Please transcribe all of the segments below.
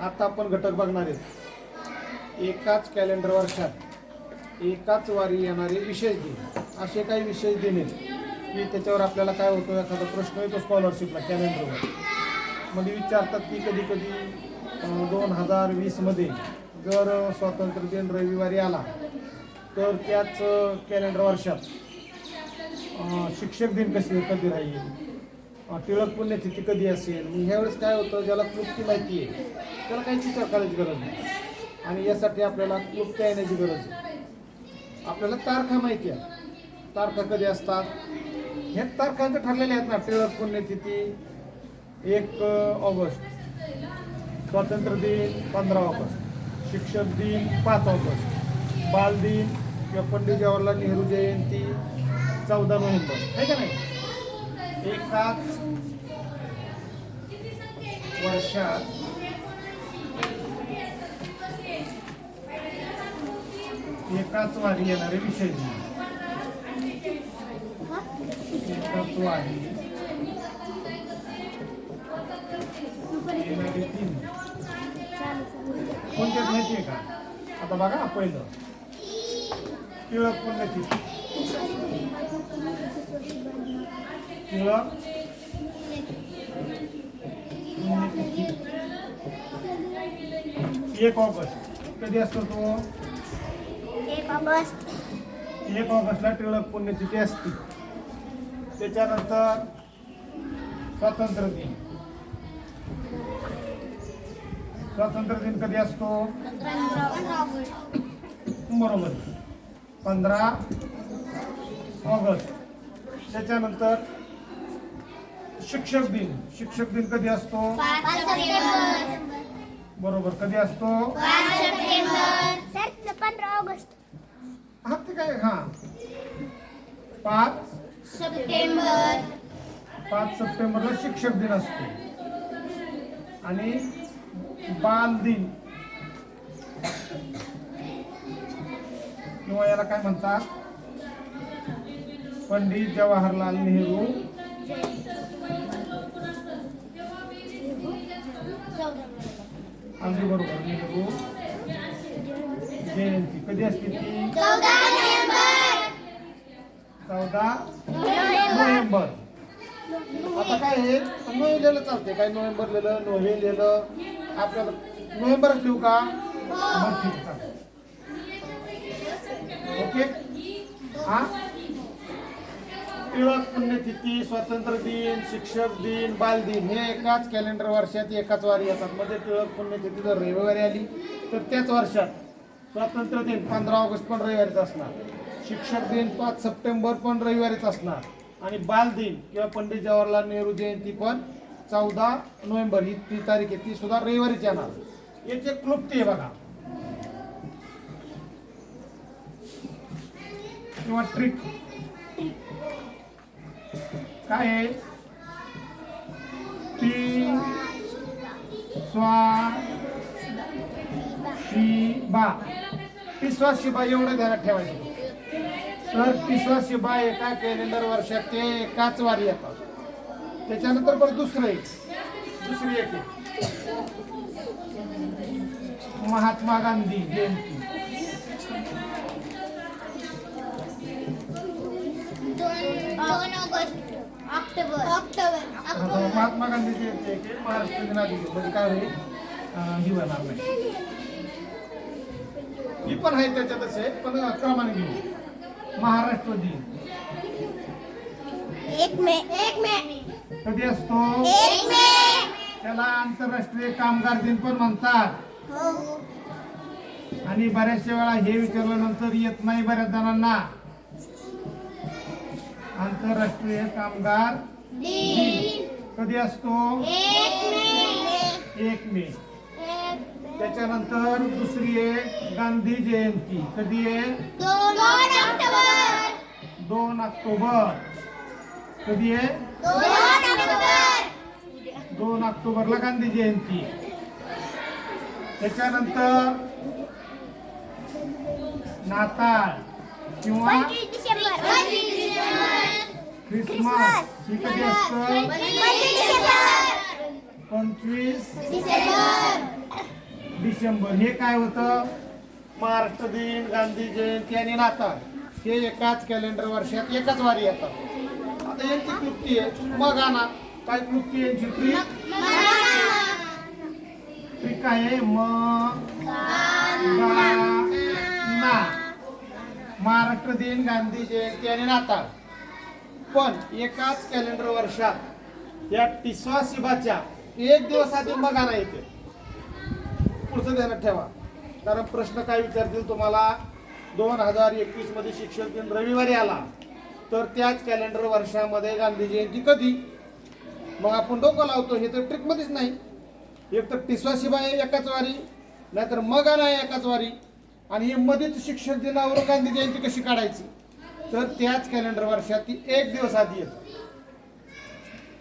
आता आपण घटक बघणार आहेत. एकाच कॅलेंडर वर्षात एकाच वारी येणारे विशेष दिन. असे काही विशेष दिन आहेत. की त्याच्यावर आपल्याला काय होतो एखादा प्रश्न येतो स्कॉलरशिपला कॅलेंडरवर म्हणजे विचारतात की कधी कधी दोन हजार वीसमध्ये जर स्वातंत्र्य दिन रविवारी आला तर त्याच कॅलेंडर वर्षात शिक्षक दिन कसे कधी राहील? टिळक पुण्यतिथी कधी असेल? मग ह्यावेळेस काय होतं? ज्याला क्लुप्ती माहिती आहे त्याला काही विचार करायची गरज नाही. आणि यासाठी आपल्याला क्लुप्त्या येण्याची गरज आहे. आपल्याला तारखा माहिती आहे. तारखा कधी असतात? हे तारखांचं ठरलेले आहेत ना टिळक पुण्यतिथी एक ऑगस्ट. स्वातंत्र्य दिन पंधरा ऑगस्ट. शिक्षक दिन पाच ऑगस्ट. बाल दिन किंवा पंडित जवाहरलाल नेहरू जयंती चौदा नोव्हेंबर. आहे का नाही? एकाच वर्षात एकाच वारी येणारे विषय एकाच वारी येणारे तीन. कोणते माहिती आहे का? आता बघा पहिलं. टिळक पुण्यतिथी. पुण्यतिथी एक ऑगस्ट. कधी असतो तो? एक ऑगस्ट. एक ऑगस्टला टिळक पुण्यतिथी असते. त्याच्यानंतर स्वातंत्र्य दिन स्वातंत्र्य दिन कधी असतो? बरोबर. पंधरा ऑगस्ट. त्याच्यानंतर शिक्षक दिन. शिक्षक दिन कधी असतो? बरोबर कधी असतो? पंधरा ऑगस्ट हा ते काय हा. पाच? सप्टेंबर पाच सप्टेंबरला शिक्षक दिन असतो. आणि बाल दिन. किंवा याला काय म्हणतात? पंडित जवाहरलाल नेहरू. अगदी बरोबर नेहरू जयंती कधी असते ती? चौदा नोव्हेंबर. आता काय आहे नोव्हे लिहिलं चालते काय नोव्हेंबर लिहिलं नोव्हे लिहिलं? आपल्याला नोव्हेंबरच लिहू का? मग ठीक आहे. ओके? हा? टिळक पुण्यतिथी स्वातंत्र्य दिन शिक्षक दिन बाल दिन हे एकाच कॅलेंडर वर्षात एकाच वारी येतात. म्हणजे टिळक पुण्यतिथी जर रविवारी आली तर त्याच वर्षात स्वातंत्र्य दिन पंधरा ऑगस्ट पण रविवारीच असणार. शिक्षक दिन पाच सप्टेंबर पण रविवारीच असणार. आणि बाल दिन किंवा पंडित जवाहरलाल नेहरू जयंती पण चौदा नोव्हेंबर ही ती तारीख आहे ती सुद्धा रविवारीच येणार. याची क्लुप्ती आहे बघा. किंवा ट्रिक काय आहे? टी स्वा शिबा. टिस्वा शिबा एवढं ध्यानात ठेवायचं. तर तिसवा शिबा एका कॅलेंडर वर्षात ते एकाच वारी येतात. त्याच्यानंतर पण दुसरं एक. दुसरी एक महात्मा गांधी जयंती. दोन ऑगस्ट. ऑक्टोबर. ऑक्टोबर. आता महात्मा गांधी जयंती आहे की महाराष्ट्र दिनाची म्हणजे काय होईल? अं, ही होणार नाही. ही पण आहे त्याच्यातच आहे पण क्रमाने घेऊ महाराष्ट्र दिन. एक मे. एक मे. कधी असतो? एक मे. त्याला आंतरराष्ट्रीय कामगार दिन पण म्हणतात. हो. आणि बऱ्याचशा वेळा हे विचारल्यानंतर येत नाही बऱ्याच जणांना. आंतरराष्ट्रीय कामगार दिन. कधी असतो? एक मे. त्याच्यानंतर दुसरी आहे गांधी जयंती. कधी आहे? दोन ऑक्टोबर. कधी आहे? दोन ऑक्टोबरला गांधी जयंती. त्याच्यानंतर नाताळ किंवा ख्रिसमस ही कधी असतं पंचवीस डिसेंबर. हे काय होतं? महाराष्ट्र दिन गांधी जयंती आणि नाताळ. हे एकाच कॅलेंडर वर्षात एकाच वारी येतात आता यांची क्लुप्ती आहे. मग आणा. काय आहे यांची? ट्रिक ट्रिक काय आहे म गा ना. महाराष्ट्र दिन गांधी जयंती आणि नाताळ. पण एकाच कॅलेंडर वर्षात या टिसवा शिबाच्या एक दिवस आधी मगाना येते पुढचं ध्यानात ठेवा. कारण प्रश्न काय विचारतील तुम्हाला? दोन हजार एकवीसमध्ये शिक्षक दिन रविवारी आला. तर त्याच कॅलेंडर वर्षामध्ये गांधी जयंती कधी? मग आपण डोकं लावतो हे तर ट्रिक मध्येच नाही. एक तर टिसवा शिबा आहे एकाच वारी नाहीतर मग आहे एकाच वारी. आणि हे मध्येच शिक्षक दिनावर गांधी जयंती कशी काढायची? तर त्याच कॅलेंडर वर्षात ती एक दिवस आधी येते.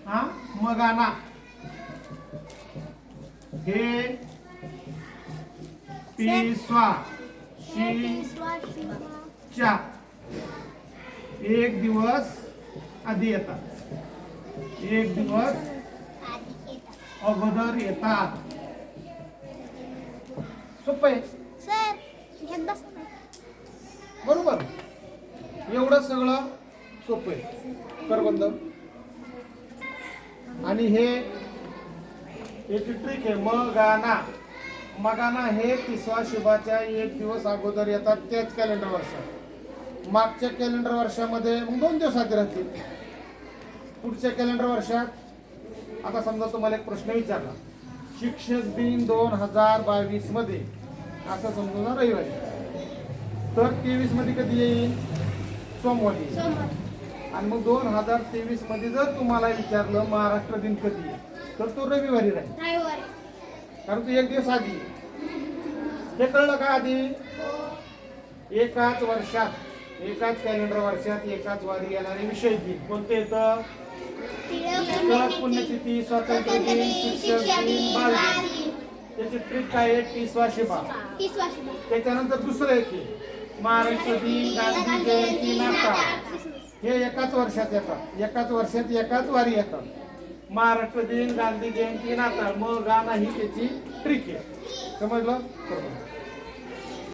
हा? मगाना. हे पिस्वा. च्या. एक दिवस आधी येतात. एक दिवस अगोदर येतात. सोपं आहे. बरोबर. एवढं सगळं सोपं आहे. करबंद. आणि हे याची ट्रिक आहे. मगाना. मगाना हे तिसवा शुभाच्या एक दिवस अगोदर येतात त्याच कॅलेंडर वर्षात. मागच्या कॅलेंडर वर्षामध्ये मग दोन दिवस आधी राहतील. पुढच्या कॅलेंडर वर्षात आता समजा तुम्हाला एक प्रश्न विचारला. शिक्षक दिन दोन हजार बावीसमध्ये असं समजून रविवारी. तर तेवीसमध्ये कधी येईल? सोमवारी. आणि मग दोन हजार तेवीसमध्ये जर तुम्हाला विचारलं महाराष्ट्र दिन कधी तर तो रविवारी राहील. कारण तो एक दिवस आधी. हे कळलं का आधी? एकाच वर्षात एकाच कॅलेंडर वर्षात एकाच वारी येणारे विषय दिन. कोणते येतं पुण्यतिथी स्वातंत्र्य दिन शिक्षक दिन बाल दिन त्याची ट्रिक काय आहे? टिसवा शिबा त्याच्यानंतर दुसरं एक महाराष्ट्र दिन गांधी जयंती नाताळ हे एकाच वर्षात येतात एकाच वर्षात एकाच वारी येतात महाराष्ट्र दिन गांधी जयंती नाताळ मग गाणं ही त्याची ट्रिक आहे. समजलं?